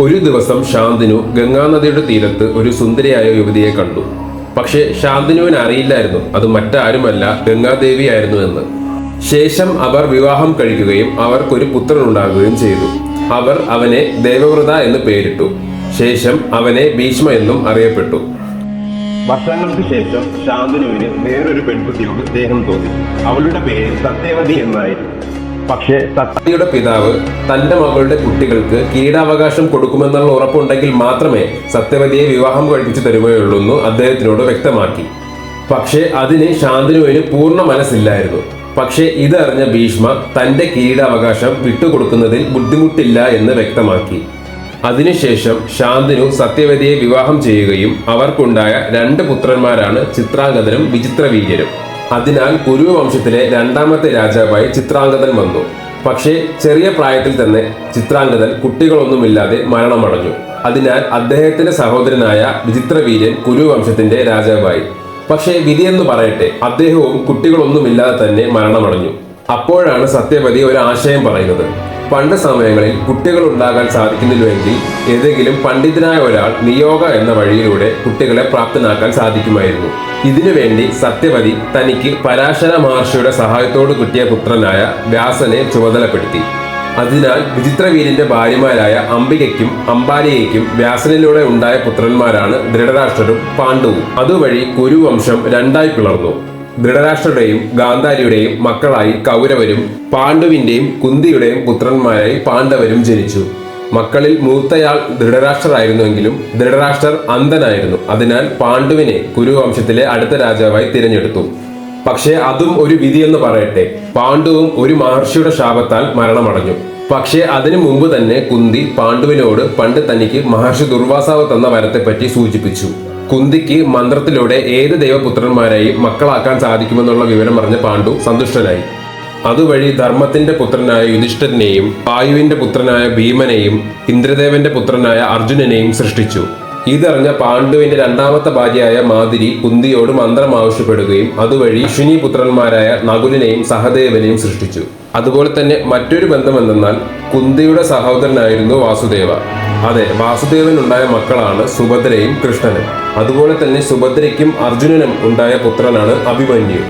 ഒരു ദിവസം ശാന്തനു ഗംഗാനദിയുടെ തീരത്ത് ഒരു സുന്ദരിയായ യുവതിയെ കണ്ടു. പക്ഷേ ശാന്തിനുവിന് അറിയില്ലായിരുന്നു. അത് മറ്റാരുമല്ല ഗംഗാദേവിയായിരുന്നു എന്ന്. ശേഷം അവർ വിവാഹം കഴിക്കുകയും അവർക്കൊരു പുത്രൻ ഉണ്ടാകുകയും ചെയ്തു. അവർ അവനെ ദേവവ്രത എന്ന് പേരിട്ടു. ശേഷം അവനെ ഭീഷ്മ എന്നും അറിയപ്പെട്ടു. വർഷങ്ങൾക്ക് ശേഷം ശാന്തിനുവിന് വേറൊരു പെൺകുട്ടിയോട് സ്നേഹം തോന്നി. അവളുടെ പേര് സത്യവതി എന്നായിരുന്നു. പക്ഷേ സത്യയുടെ പിതാവ് തന്റെ മകളുടെ കുട്ടികൾക്ക് കിരീടാവകാശം കൊടുക്കുമെന്നുള്ള ഉറപ്പുണ്ടെങ്കിൽ മാത്രമേ സത്യവതിയെ വിവാഹം കഴിപ്പിച്ചു തരുകയുള്ളൂ അദ്ദേഹത്തിനോട് വ്യക്തമാക്കി. പക്ഷേ അതിന് ശാന്തനുവിന് പൂർണ മനസ്സില്ലായിരുന്നു. പക്ഷേ ഇതറിഞ്ഞ ഭീഷ്മ തന്റെ കിരീടാവകാശം വിട്ടുകൊടുക്കുന്നതിൽ ബുദ്ധിമുട്ടില്ല എന്ന് വ്യക്തമാക്കി. അതിനുശേഷം ശാന്തനു സത്യവതിയെ വിവാഹം ചെയ്യുകയും അവർക്കുണ്ടായ രണ്ട് പുത്രന്മാരാണ് ചിത്രാംഗതനും വിചിത്രവീര്യരും. അതിനാൽ കുരുവംശത്തിലെ രണ്ടാമത്തെ രാജാവായി ചിത്രാംഗതൻ വന്നു. പക്ഷേ ചെറിയ പ്രായത്തിൽ തന്നെ ചിത്രാംഗതൻ കുട്ടികളൊന്നുമില്ലാതെ മരണമടഞ്ഞു. അതിനാൽ അദ്ദേഹത്തിന്റെ സഹോദരനായ വിചിത്രവീര്യൻ കുരുവംശത്തിന്റെ രാജാവായി. പക്ഷേ വിധിയെന്ന് പറയട്ടെ അദ്ദേഹവും കുട്ടികളൊന്നുമില്ലാതെ തന്നെ മരണമടഞ്ഞു. അപ്പോഴാണ് സത്യവതി ഒരു ആശയം പറയുന്നത്. പണ്ട് സമയങ്ങളിൽ കുട്ടികൾ ഉണ്ടാകാൻ സാധിക്കുന്നില്ലെങ്കിൽ ഏതെങ്കിലും പണ്ഡിതനായ ഒരാൾ നിയോഗ എന്ന വഴിയിലൂടെ കുട്ടികളെ പ്രാപ്തനാക്കാൻ സാധിക്കുമായിരുന്നു. ഇതിനുവേണ്ടി സത്യവതി തനിക്ക് പരാശര മഹർഷിയുടെ സഹായത്തോട് കിട്ടിയ പുത്രനായ വ്യാസനെ ചുമതലപ്പെടുത്തി. അതിനാൽ വിചിത്രവീരിന്റെ ഭാര്യമാരായ അംബികയ്ക്കും അംബാലികയ്ക്കും വ്യാസനിലൂടെ ഉണ്ടായ പുത്രന്മാരാണ് ദൃഢരാഷ്ട്രരും പാണ്ഡവും. അതുവഴി കുരുവംശം രണ്ടായി പിളർന്നു. ധൃതരാഷ്ട്രയുടെയും ഗാന്ധാരിയുടെയും മക്കളായി കൗരവരും പാണ്ഡുവിന്റെയും കുന്തിയുടെയും പുത്രന്മാരായി പാണ്ഡവരും ജനിച്ചു. മക്കളിൽ മൂത്തയാൾ ദൃഢരാഷ്ട്രായിരുന്നുവെങ്കിലും ദൃഢരാഷ്ട്രർ അന്ധനായിരുന്നു. അതിനാൽ പാണ്ഡുവിനെ കുരുവംശത്തിലെ അടുത്ത രാജാവായി തിരഞ്ഞെടുത്തു. പക്ഷേ അതും ഒരു വിധിയെന്ന് പറയട്ടെ. പാണ്ഡുവും ഒരു മഹർഷിയുടെ ശാപത്താൽ മരണമടഞ്ഞു. പക്ഷേ അതിനു മുമ്പ് തന്നെ കുന്തി പാണ്ഡുവിനോട് പണ്ട് തനിക്ക് മഹർഷി ദുർവാസാവ് തന്ന വരത്തെപ്പറ്റി സൂചിപ്പിച്ചു. കുന്തിക്ക് മന്ത്രത്തിലൂടെ ഏത് ദൈവപുത്രന്മാരെയും മക്കളാക്കാൻ സാധിക്കുമെന്നുള്ള വിവരം അറിഞ്ഞ പാണ്ഡു സന്തുഷ്ടനായി. അതുവഴി ധർമ്മത്തിന്റെ പുത്രനായ യുധിഷ്ഠിരനെയും വായുവിന്റെ പുത്രനായ ഭീമനെയും ഇന്ദ്രദേവന്റെ പുത്രനായ അർജുനനെയും സൃഷ്ടിച്ചു. ഇതറിഞ്ഞ പാണ്ഡുവിന്റെ രണ്ടാമത്തെ ഭാര്യയായ മാതിരി കുന്തിയോട് മന്ത്രം ആവശ്യപ്പെടുകയും അതുവഴി അശ്വിനി പുത്രന്മാരായ നകുലിനെയും സഹദേവനെയും സൃഷ്ടിച്ചു. അതുപോലെ തന്നെ മറ്റൊരു ബന്ധം എന്തെന്നാൽ കുന്തിയുടെ സഹോദരനായിരുന്നു വാസുദേവ. അതെ വാസുദേവൻ ഉണ്ടായ മക്കളാണ് സുഭദ്രയും കൃഷ്ണനും. അതുപോലെ തന്നെ സുഭദ്രയ്ക്കും അർജുനനും ഉണ്ടായ പുത്രനാണ് അഭിമന്യു.